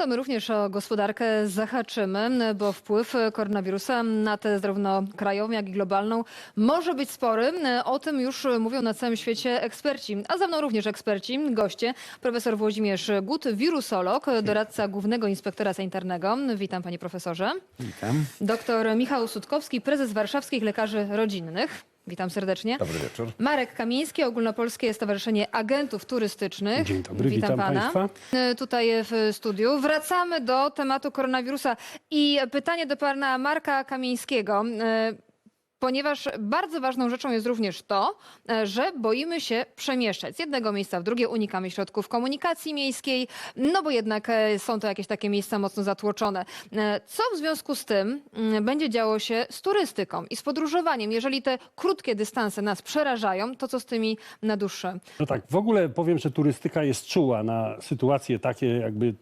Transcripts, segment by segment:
to my również o gospodarkę zahaczymy, bo wpływ koronawirusa na tę zarówno krajową, jak i globalną może być spory. O tym już mówią na całym świecie eksperci, a za mną również eksperci, goście. Profesor Włodzimierz Gut, wirusolog, doradca głównego inspektora sanitarnego. Witam panie profesorze. Witam. Doktor Michał Sutkowski, prezes Warszawskich Lekarzy Rodzinnych. Witam serdecznie. Dobry wieczór. Marek Kamiński, Ogólnopolskie Stowarzyszenie Agentów Turystycznych. Dzień dobry, witam pana. państwa. E, Tutaj w studiu. Wracamy do tematu koronawirusa i pytanie do pana Marka Kamińskiego. Ponieważ bardzo ważną rzeczą jest również to, e, że boimy się przemieszczać z jednego miejsca w drugie, unikamy środków komunikacji miejskiej, no bo jednak e, są to jakieś takie miejsca mocno zatłoczone. E, Co w związku z tym mm, będzie działo się z turystyką i z podróżowaniem? Jeżeli te krótkie dystanse nas przerażają, to co z tymi na dłuższe? No tak, w ogóle powiem, że turystyka jest czuła na sytuacje takie, jakby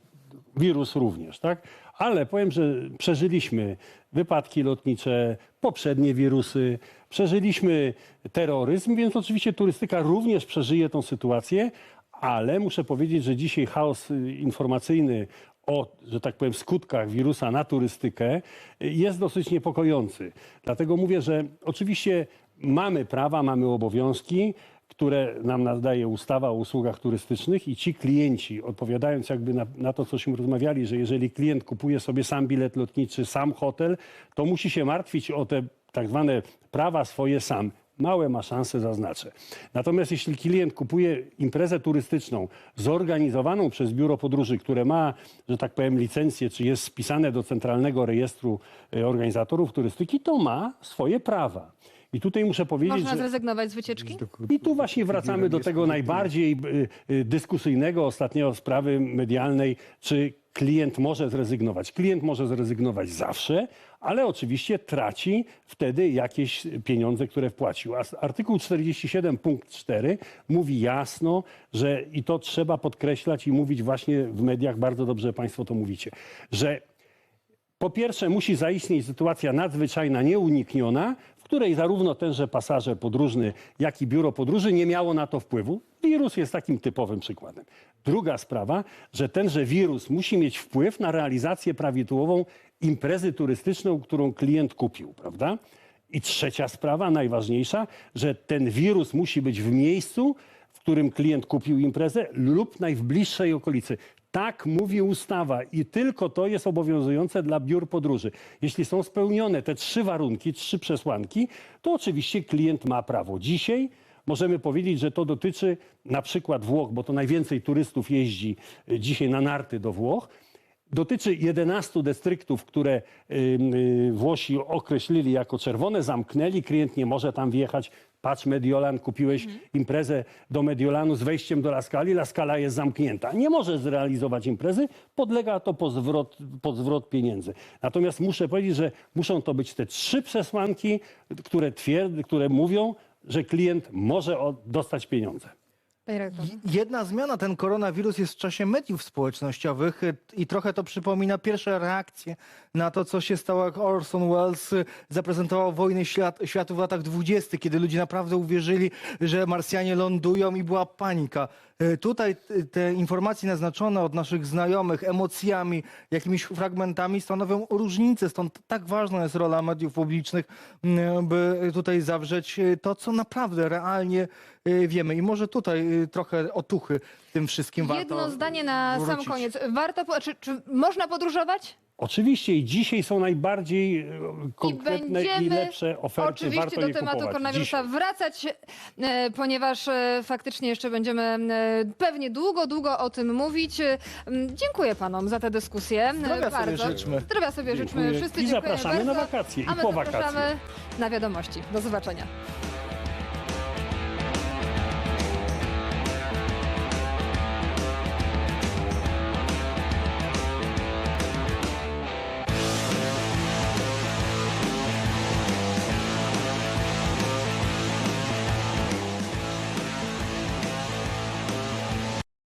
wirus również, tak? Ale powiem, że przeżyliśmy wypadki lotnicze, poprzednie wirusy, przeżyliśmy terroryzm, więc oczywiście turystyka również przeżyje tą sytuację, ale muszę powiedzieć, że dzisiaj chaos y, informacyjny o, że tak powiem, skutkach wirusa na turystykę y, jest dosyć niepokojący. Dlatego mówię, że oczywiście mamy prawa, mamy obowiązki, które nam nadaje ustawa o usługach turystycznych i ci klienci, odpowiadając jakby na, na to, cośmy rozmawiali, że jeżeli klient kupuje sobie sam bilet lotniczy, sam hotel, to musi się martwić o te tak zwane prawa swoje sam. Małe ma szanse, zaznaczę. Natomiast jeśli klient kupuje imprezę turystyczną zorganizowaną przez biuro podróży, które ma, że tak powiem, licencję, czy jest spisane do centralnego rejestru e, organizatorów turystyki, to ma swoje prawa. I tutaj muszę powiedzieć, Można że... zrezygnować z wycieczki? I tu właśnie wracamy do tego najbardziej y, y, dyskusyjnego ostatnio sprawy medialnej, czy klient może zrezygnować. Klient może zrezygnować zawsze, ale oczywiście traci wtedy jakieś pieniądze, które wpłacił. A artykuł 47 punkt 4 mówi jasno, że i to trzeba podkreślać i mówić właśnie w mediach, bardzo dobrze Państwo to mówicie, że po pierwsze, musi zaistnieć sytuacja nadzwyczajna, nieunikniona, której zarówno tenże pasażer podróżny, jak i biuro podróży nie miało na to wpływu. Wirus jest takim typowym przykładem. Druga sprawa, że tenże wirus musi mieć wpływ na realizację prawidłową imprezy turystyczną, którą klient kupił, prawda? I trzecia sprawa, najważniejsza, że ten wirus musi być w miejscu, w którym klient kupił imprezę lub najbliższej okolicy. Tak mówi ustawa i tylko to jest obowiązujące dla biur podróży. Jeśli są spełnione te trzy warunki, trzy przesłanki, to oczywiście klient ma prawo. Dzisiaj możemy powiedzieć, że to dotyczy na przykład Włoch, bo to najwięcej turystów jeździ y, dzisiaj na narty do Włoch. Dotyczy 11 dystryktów, które y, Włosi określili jako czerwone, zamknęli, klient nie może tam wjechać. Patrz, Mediolan, kupiłeś imprezę do Mediolanu z wejściem do La Scali, La Scala jest zamknięta. Nie może zrealizować imprezy, podlega to pod zwrot, pod zwrot pieniędzy. Natomiast muszę powiedzieć, że muszą to być te trzy przesłanki, które, twierd, które mówią, że klient może dostać pieniądze. Jedna zmiana, ten koronawirus jest w czasie mediów społecznościowych y, i trochę to przypomina pierwsze reakcje na to, co się stało, jak Orson Welles y, zaprezentował Wojnę świat, Światów w latach 20., kiedy ludzie naprawdę uwierzyli, że Marsjanie lądują i była panika. Y, Tutaj te informacje naznaczone od naszych znajomych emocjami, jakimiś fragmentami stanowią różnicę. Stąd tak ważna jest rola mediów publicznych, y, by tutaj zawrzeć to, co naprawdę realnie wiemy. I może tutaj y, trochę otuchy tym wszystkim warto Jedno zdanie na sam wrócić. koniec. Warto, po- czy, czy można podróżować? Oczywiście i dzisiaj są najbardziej e, konkretne i, będziemy lepsze oferty. Oczywiście Warto do je tematu kupować. koronawirusa Dzisiaj. wracać, e, ponieważ e, faktycznie jeszcze będziemy e, pewnie długo, długo o tym mówić. E, m, Dziękuję panom za tę dyskusję. Zdrowia sobie życzmy. Zdrowia sobie życzmy. Dziękuję. Wszyscy I dziękujemy zapraszamy bardzo. na wakacje i A my po zapraszamy wakacjach. na wiadomości. Do zobaczenia.